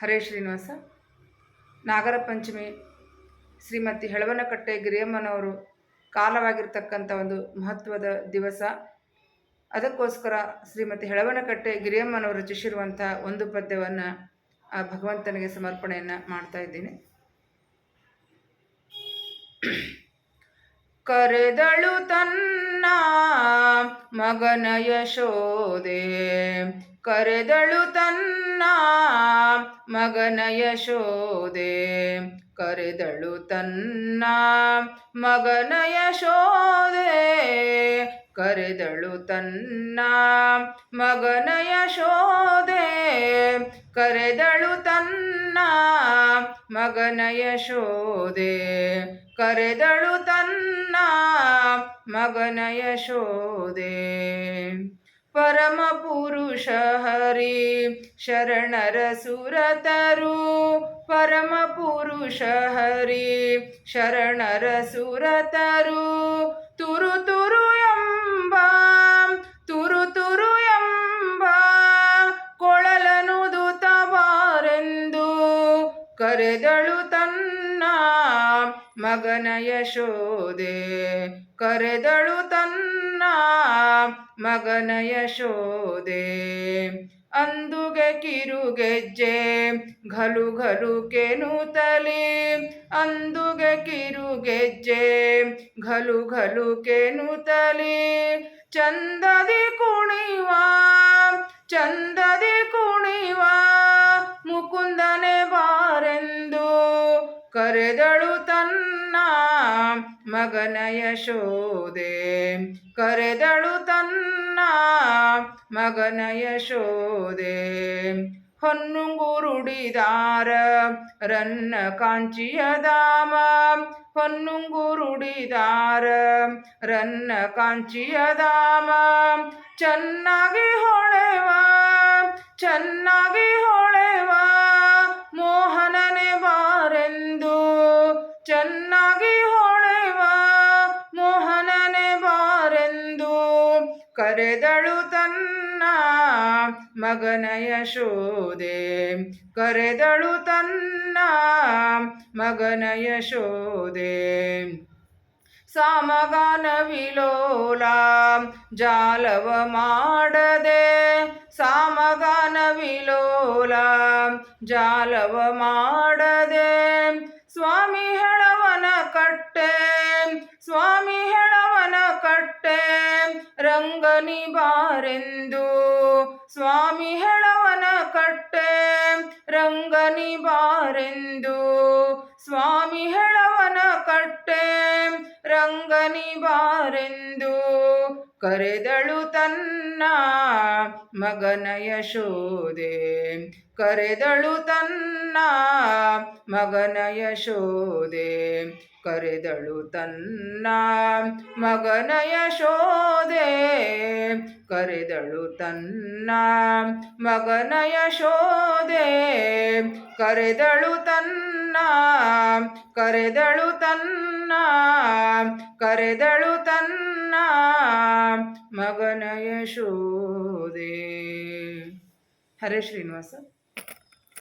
ಹರೇ ಶ್ರೀನಿವಾಸ. ನಾಗರ ಪಂಚಮಿ ಶ್ರೀಮತಿ ಹೆಳವನಕಟ್ಟೆ ಗಿರಿಯಮ್ಮನವರು ಕಾಲವಾಗಿರ್ತಕ್ಕಂಥ ಒಂದು ಮಹತ್ವದ ದಿವಸ. ಅದಕ್ಕೋಸ್ಕರ ಶ್ರೀಮತಿ ಹೆಳವನಕಟ್ಟೆ ಗಿರಿಯಮ್ಮನವರು ರಚಿಸಿರುವಂಥ ಒಂದು ಪದ್ಯವನ್ನು, ಆ, ಭಗವಂತನಿಗೆ ಸಮರ್ಪಣೆಯನ್ನು ಮಾಡ್ತಾ ಇದ್ದೀನಿ. ಕರೆದಳು ತನ್ನ ಮಗನ ಯಶೋದೆ ಕರೆದಳು ತನ್ನ ಮಗನ ಯಶೋದೆ. ಕರೆದಳು ತನ್ನ ಮಗನ ಯಶೋದೆ. ಕರೆದಳು ತನ್ನ ಮಗನ ಯಶೋದೆ. ಕರೆದಳು ತನ್ನ ಮಗನ ಯಶೋದೆ. ಕರೆದಳು ತನ್ನ ಮಗನ ಯಶೋದೆ. ಪರಮ ಪುರುಷ ಹರಿ ಶರಣರ ಸುರತರು. ಪರಮ ಪುರುಷ ಹರಿ ಶರಣರ ಸುರತರು. ತುರು ತುರು ಎಂಬ, ತುರು ತುರು ಎಂಬ ಕೊಳಲನುದುತ ಬಾರೆಂದು ಕರೆದಳು ತನ್ನ ಮಗನ ಯಶೋದೆ ಕರೆದಳು ತನ್ನ ಮಗನ ಯಶೋದೆ ಅಂದುಗೆ ಕಿರುಗೆಜ್ಜೆ ಘಲು ಘಲು ಕೆನುತಲಿ ಅಂದುಗೆ ಕಿರುಗೆಜ್ಜೆ ಘಲು ಘಲು ಕೆನುತಲಿ ಚಂದದಿ ಕುಣಿವಾ ಚಂದದಿ ಕುಣಿವಾ, ಮುಕುಂದನೆ ಮಗನ ಯಶೋದೆ ಕರೆದಳು ತನ್ನ ಮಗನ ಯಶೋದೆ ಹೊನ್ನುಂಗುರುಡಿದಾರ ರನ್ನ ಕಾಂಚಿಯ ದಾಮ ಹೊನ್ನುಂಗುರುಡಿದಾರ ರನ್ನ ಕಾಂಚಿಯ ದಾಮ ಚೆನ್ನಾಗಿ ಹೊಳೆವ ಚೆನ್ನಾಗಿ ಹೊಳೆವ ಕರೆದಳು ತನ್ನ ಮಗನ ಯಶೋದೆ. ಕರೆದಳು ತನ್ನ ಮಗನ ಯಶೋದೆ. ಸಾಮಗಾನ ವಿಲೋಲ ಜಾಲವ ಮಾಡದೆ. ಸಾಮಗಾನ ವಿಲೋಲ ಜಾಲವ ಮಾಡದೆ. ಬಾರೆಂದು ಸ್ವಾಮಿ ಹೆಳವನ ಕಟ್ಟೆ, ರಂಗನಿ ಬಾರೆಂದು ಸ್ವಾಮಿ ಹೆಳವನ ಕಟ್ಟೆ, ರಂಗನಿ ಬಾರೆಂದು ಕರೆದಳು ತನ್ನ ಮಗನ ಯಶೋದೆ ಕರೆದಳು ತನ್ನ ಮಗನ ಯಶೋದೆ ಕರೆದಳು ತನ್ನ ಮಗನ ಯಶೋದೆ ಕರೆದಳು ತನ್ನ ಮಗನ ಯಶೋದೆ ಕರೆದಳು ತನ್ನ ಕರೆದಳು ತನ್ನ ಕರೆದಳು ತನ್ನ ಮಗನ ಯಶೋದೆ ಹರೇ ಶ್ರೀನಿವಾಸ.